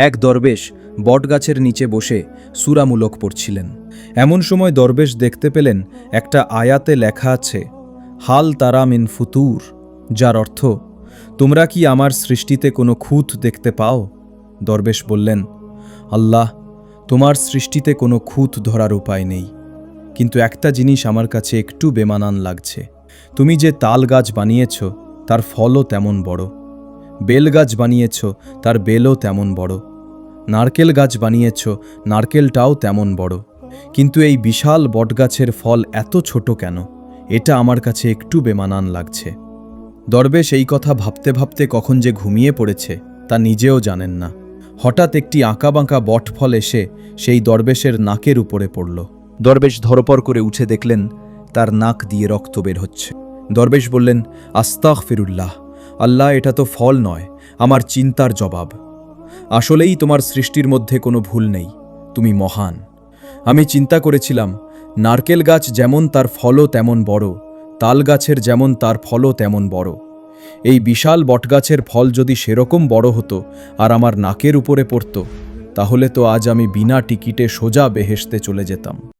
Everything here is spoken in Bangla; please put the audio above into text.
এক দরবেশ বটগাছের নিচে বসে সুরামূলক পড়ছিলেন। এমন সময় দরবেশ দেখতে পেলেন একটা আয়াতে লেখা আছে, হাল তারা মিন ফুতুর যার অর্থ, তোমরা কি আমার সৃষ্টিতে কোনো খুঁত দেখতে পাও? দরবেশ বললেন, আল্লাহ, তোমার সৃষ্টিতে কোনো খুঁত ধরার উপায় নেই। কিন্তু একটা জিনিস আমার কাছে একটু বেমানান লাগছে। তুমি যে তাল গাছ বানিয়েছ, তার ফলও তেমন বড়। বেল গাছ বানিয়েছ, তার বেলও তেমন বড়। নারকেল গাছ বানিয়েছ, নারকেলটাও তেমন বড়। কিন্তু এই বিশাল বটগাছের ফল এত ছোট কেন? এটা আমার কাছে একটু বেমানান লাগছে। দরবেশ এই কথা ভাবতে ভাবতে কখন যে ঘুমিয়ে পড়েছে, তা নিজেও জানেন না। হঠাৎ একটি আঁকাবাঁকা বটফল এসে সেই দরবেশের নাকের উপরে পড়ল। দরবেশ ধরপর করে উঠে দেখলেন, তার নাক দিয়ে রক্ত বের হচ্ছে। দরবেশ বললেন আস্তাক ফিরুল্লাহ আল্লাহ এটা তো ফল নয়, আমার চিন্তার জবাব। আসলেই তোমার সৃষ্টির মধ্যে কোনো ভুল নেই, তুমি মহান। আমি চিন্তা করেছিলাম, নারকেল গাছ যেমন তার ফলও তেমন বড়, তাল গাছের যেমন তার ফলও তেমন বড়। এই বিশাল বটগাছের ফল যদি সেরকম বড় হতো আর আমার নাকের উপরে পড়ত, তাহলে তো আজ আমি বিনা টিকিটে সোজা বেহেসতে চলে যেতাম।